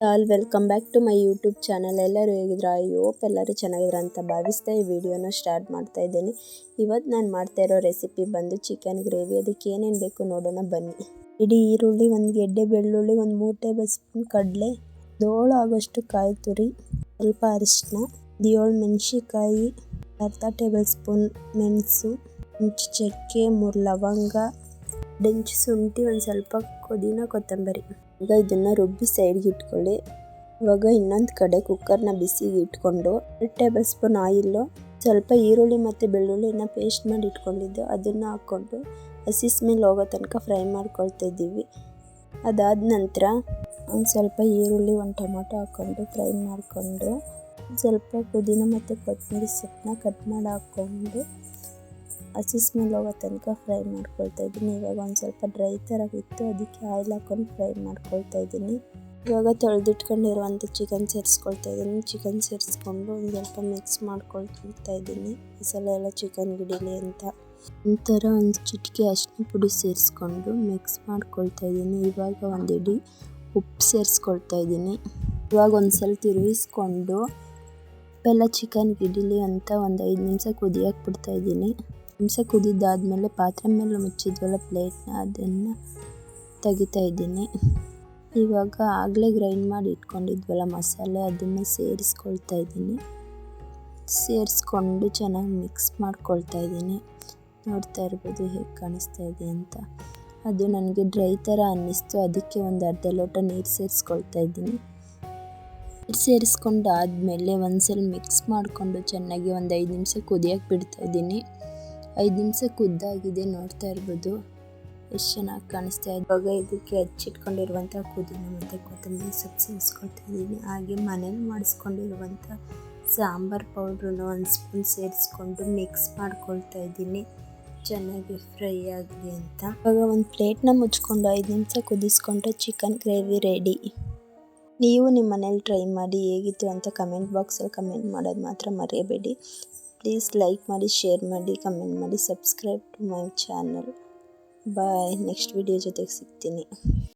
All welcome back to my YouTube channel ಎಲ್ಲರೂ ಹೇಗಿದ್ರು? I hope ಎಲ್ಲರೂ ಚೆನ್ನಾಗಿದ್ರ ಅಂತ ಭಾವಿಸ್ತಾ ಈ ವಿಡಿಯೋನ ಸ್ಟಾರ್ಟ್ ಮಾಡ್ತಾ ಇದ್ದೀನಿ. ಇವತ್ತು ನಾನು ಮಾಡ್ತಾ ಇರೋ ರೆಸಿಪಿ ಬಂದು ಚಿಕನ್ ಗ್ರೇವಿ ಅದಕ್ಕೆ ಏನೇನು ಬೇಕು ನೋಡೋಣ ಬನ್ನಿ. ಇಡೀ ಈರುಳ್ಳಿ ಒಂದು ಗೆಡ್ಡೆ, ಬೆಳ್ಳುಳ್ಳಿ ಒಂದು ಮೂರು ಟೇಬಲ್ ಸ್ಪೂನ್ ಕಡಲೆ ಏಳು ಆಗೋಷ್ಟು ಕಾಯಿ ತುರಿ, ಸ್ವಲ್ಪ ಅರಿಶಿನ ಏಳು ಮೆಣಸಿಕಾಯಿ ಅರ್ಧ ಟೇಬಲ್ ಸ್ಪೂನ್ ಮೆಣಸು ಚಕ್ಕೆ, ಮೂರು ಲವಂಗ ಡೆಂಚು ಶುಂಠಿ ಒಂದು ಸ್ವಲ್ಪ ಪುದೀನ ಕೊತ್ತಂಬರಿ. ಈಗ ಇದನ್ನು ರುಬ್ಬಿ ಸೈಡ್ಗೆ ಇಟ್ಕೊಳ್ಳಿ. ಇವಾಗ ಇನ್ನೊಂದು ಕಡೆ ಕುಕ್ಕರ್ನ ಬಿಸಿಗೆ ಇಟ್ಕೊಂಡು ಎರಡು ಟೇಬಲ್ ಸ್ಪೂನ್ ಆಯಿಲ್ಲು ಸ್ವಲ್ಪ ಈರುಳ್ಳಿ ಮತ್ತು ಬೆಳ್ಳುಳ್ಳಿನ ಪೇಸ್ಟ್ ಮಾಡಿ ಇಟ್ಕೊಂಡಿದ್ದು. ಅದನ್ನು ಹಾಕ್ಕೊಂಡು ಹಸಿ ಸ್ಮೆಲ್ ಹೋಗೋ ತನಕ ಫ್ರೈ ಮಾಡ್ಕೊಳ್ತಾ ಇದ್ದೀವಿ. ಅದಾದ ನಂತರ ಒಂದು ಸ್ವಲ್ಪ ಈರುಳ್ಳಿ, ಒಂದು ಟೊಮೊಟೊ ಹಾಕ್ಕೊಂಡು ಫ್ರೈ ಮಾಡಿಕೊಂಡು ಸ್ವಲ್ಪ ಪುದೀನ ಮತ್ತು ಕೊತ್ತಂಬರಿ ಸೊಪ್ಪನ್ನ ಕಟ್ ಮಾಡಿ ಹಾಕ್ಕೊಂಡು ಹಸಿ ಸ್ಮೆಲ್ ಹೋಗೋ ತನಕ ಫ್ರೈ ಮಾಡ್ಕೊಳ್ತಾ ಇದ್ದೀನಿ. ಇವಾಗ ಒಂದು ಸ್ವಲ್ಪ ಡ್ರೈ ಥರ ಇತ್ತು. ಅದಕ್ಕೆ ಆಯಿಲ್ ಹಾಕೊಂಡು ಫ್ರೈ ಮಾಡ್ಕೊಳ್ತಾ ಇದ್ದೀನಿ. ಇವಾಗ ತೊಳೆದಿಟ್ಕೊಂಡಿರುವಂಥ ಚಿಕನ್ ಸೇರಿಸ್ಕೊಳ್ತಾ ಇದ್ದೀನಿ. ಚಿಕನ್ ಸೇರಿಸ್ಕೊಂಡು ಒಂದು ಸ್ವಲ್ಪ ಮಿಕ್ಸ್ ಮಾಡ್ಕೊಳ್ತಾ ಇದ್ದೀನಿ. ಮಸಾಲೆ ಎಲ್ಲ ಚಿಕನ್ ಗಿಡಲಿ ಅಂತ. ಒಂಥರ ಒಂದು ಚಿಟಿಕೆ ಅರಿಶಿನ ಪುಡಿ ಸೇರಿಸ್ಕೊಂಡು ಮಿಕ್ಸ್ ಮಾಡ್ಕೊಳ್ತಾ ಇದ್ದೀನಿ. ಇವಾಗ ಒಂದು ಇಡೀ ಉಪ್ಪು ಸೇರಿಸ್ಕೊಳ್ತಾ ಇದ್ದೀನಿ. ಇವಾಗ ಒಂದು ಸಲ ತಿರುಗಿಸ್ಕೊಂಡು ಉಪ್ಪೆಲ್ಲ ಚಿಕನ್ ಗಿಡಲಿ ಅಂತ ಒಂದು ಐದು ನಿಮಿಷ ಕುದಿಯಕ್ಕೆ ಬಿಡ್ತಾ ಇದ್ದೀನಿ. ನಿಮಿಷ ಕುದಿದಾದ್ಮೇಲೆ ಪಾತ್ರೆ ಮೇಲೆ ಮುಚ್ಚಿದ್ವಲ್ಲ ಪ್ಲೇಟ್ನ ಅದನ್ನು ತೆಗಿತಾ ಇದ್ದೀನಿ. ಇವಾಗ ಆಗಲೇ ಗ್ರೈಂಡ್ ಮಾಡಿ ಇಟ್ಕೊಂಡಿದ್ವಲ್ಲ ಮಸಾಲೆ, ಅದನ್ನು ಸೇರಿಸ್ಕೊಳ್ತಾ ಇದ್ದೀನಿ. ಸೇರಿಸ್ಕೊಂಡು ಚೆನ್ನಾಗಿ ಮಿಕ್ಸ್ ಮಾಡ್ಕೊಳ್ತಾ ಇದ್ದೀನಿ. ನೋಡ್ತಾ ಇರ್ಬೋದು ಹೇಗೆ ಕಾಣಿಸ್ತಾ ಇದೆ ಅಂತ. ಅದು ನನಗೆ ಡ್ರೈ ಥರ ಅನ್ನಿಸ್ತು. ಅದಕ್ಕೆ ಒಂದು ಅರ್ಧ ಲೋಟ ನೀರು ಸೇರಿಸ್ಕೊಳ್ತಾ ಇದ್ದೀನಿ. ನೀರು ಸೇರಿಸ್ಕೊಂಡು ಆದಮೇಲೆ ಒಂದ್ಸಲ ಮಿಕ್ಸ್ ಮಾಡಿಕೊಂಡು ಚೆನ್ನಾಗಿ ಒಂದು ಐದು ನಿಮಿಷ ಕುದಿಯೋಕೆ ಬಿಡ್ತಾ ಇದ್ದೀನಿ. ಐದು ನಿಮಿಷ ಕುದ್ದಾಗಿದೆ ನೋಡ್ತಾ ಇರ್ಬೋದು. ಎಷ್ಟು ಚೆನ್ನಾಗಿ ಕಾಣಿಸ್ತಾ ಇದೆ. ಇವಾಗ ಇದಕ್ಕೆ ಹಚ್ಚಿಟ್ಕೊಂಡಿರುವಂಥ ಪುದೀನ ಮತ್ತು ಕೊತ್ತಂಬರಿ ಸೊಪ್ಪು ಸೇರಿಸ್ಕೊಳ್ತಾ ಇದ್ದೀನಿ. ಹಾಗೆ ಮನೇಲಿ ಮಾಡಿಸ್ಕೊಂಡಿರುವಂಥ ಸಾಂಬಾರು ಪೌಡ್ರನ್ನು ಒಂದು ಸ್ಪೂನ್ ಸೇರಿಸ್ಕೊಂಡು ಮಿಕ್ಸ್ ಮಾಡ್ಕೊಳ್ತಾ ಇದ್ದೀನಿ. ಚೆನ್ನಾಗಿ ಫ್ರೈ ಆಗಲಿ ಅಂತ. ಇವಾಗ ಒಂದು ಪ್ಲೇಟ್ನ ಮುಚ್ಕೊಂಡು ಐದು ನಿಮಿಷ ಕುದಿಸ್ಕೊಂಡ್ರೆ ಚಿಕನ್ ಗ್ರೇವಿ ರೆಡಿ ನೀವು ನಿಮ್ಮ ಮನೇಲಿ ಟ್ರೈ ಮಾಡಿ ಹೇಗಿತ್ತು ಅಂತ ಕಮೆಂಟ್ ಬಾಕ್ಸಲ್ಲಿ ಕಮೆಂಟ್ ಮಾಡೋದು ಮಾತ್ರ ಮರೆಯಬೇಡಿ. ಪ್ಲೀಸ್ ಲೈಕ್ ಮಾಡಿ ಶೇರ್ ಮಾಡಿ ಕಮೆಂಟ್ ಮಾಡಿ subscribe to my channel bye next video ಜೊತೆಗೆ ಸಿಗ್ತೀನಿ.